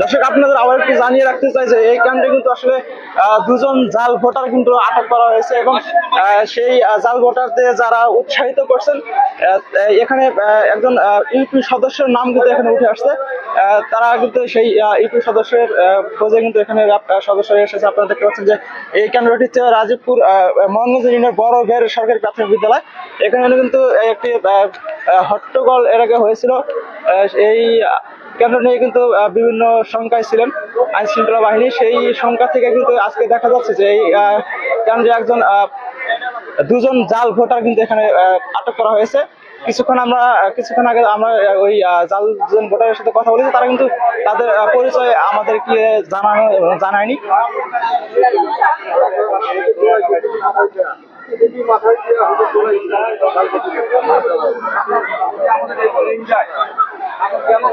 দর্শক, আপনাদের আবার একটু জানিয়ে রাখতে চাই যে এই কেন্দ্রে কিন্তু আসলে দুজন জাল ভোটার কিন্তু আটক করা হয়েছে এবং সেই জাল ভোটারদের যারা উৎসাহিত করছেন এখানে একজন ইউপি সদস্যের নাম কিন্তু এখানে উঠে আসছে। তারা কিন্তু সেই ইউপি সদস্যের খোঁজে কিন্তু এখানে সদস্য এসেছে। আপনারা দেখতে পাচ্ছেন যে এই কেন্দ্রটি হচ্ছে রাজীবপুর মোহাম্মদ বড় বের সরকারি প্রাথমিক বিদ্যালয়। এখানে কিন্তু একটি হট্টগোল এর আগে হয়েছিল। এই কেন্দ্র নিয়ে কিন্তু বিভিন্ন সংখ্যায় ছিলেন আইন শৃঙ্খলা বাহিনী। সেই সংখ্যা থেকে কিন্তু আজকে দেখা যাচ্ছে যে এই কেন্দ্রে একজন দুজন জাল ভোটার কিন্তু এখানে আটক করা হয়েছে। কিছুক্ষণ আমরা, কিছুক্ষণ আগে আমরা ওই জাল দুজন ভোটারের সাথে কথা বলেছি, তারা কিন্তু তাদের পরিচয় আমাদেরকে জানানো জানায়নি। আচ্ছা, কেমন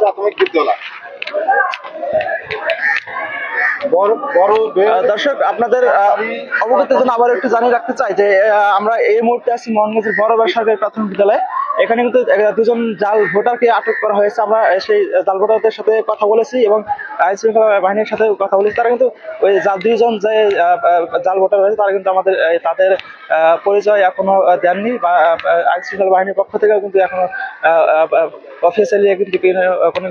প্রাথমিক বিদ্যালয়। বড় বড় দর্শক আপনাদের আহ, অবগতির জন্য আবার একটু জানিয়ে রাখতে চাই যে আমরা এই মুহূর্তে আছি মোহনগঞ্জের বড় সরকারি প্রাথমিক বিদ্যালয়ে। এখানে কিন্তু দুজন জাল ভোটারকে আটক করা হয়েছে। আমরা সেই জাল ভোটারদের সাথে কথা বলেছি এবং আইন শৃঙ্খলা বাহিনীর সাথে কথা বলেছি। তারা কিন্তু ওই জাল দুইজন যে জাল ভোটার রয়েছে, তারা কিন্তু আমাদের তাদের পরিচয় এখনও দেননি বা আইন শৃঙ্খলা বাহিনীর পক্ষ থেকেও কিন্তু এখনও অফিসিয়ালি কিন্তু কোনো- কোনো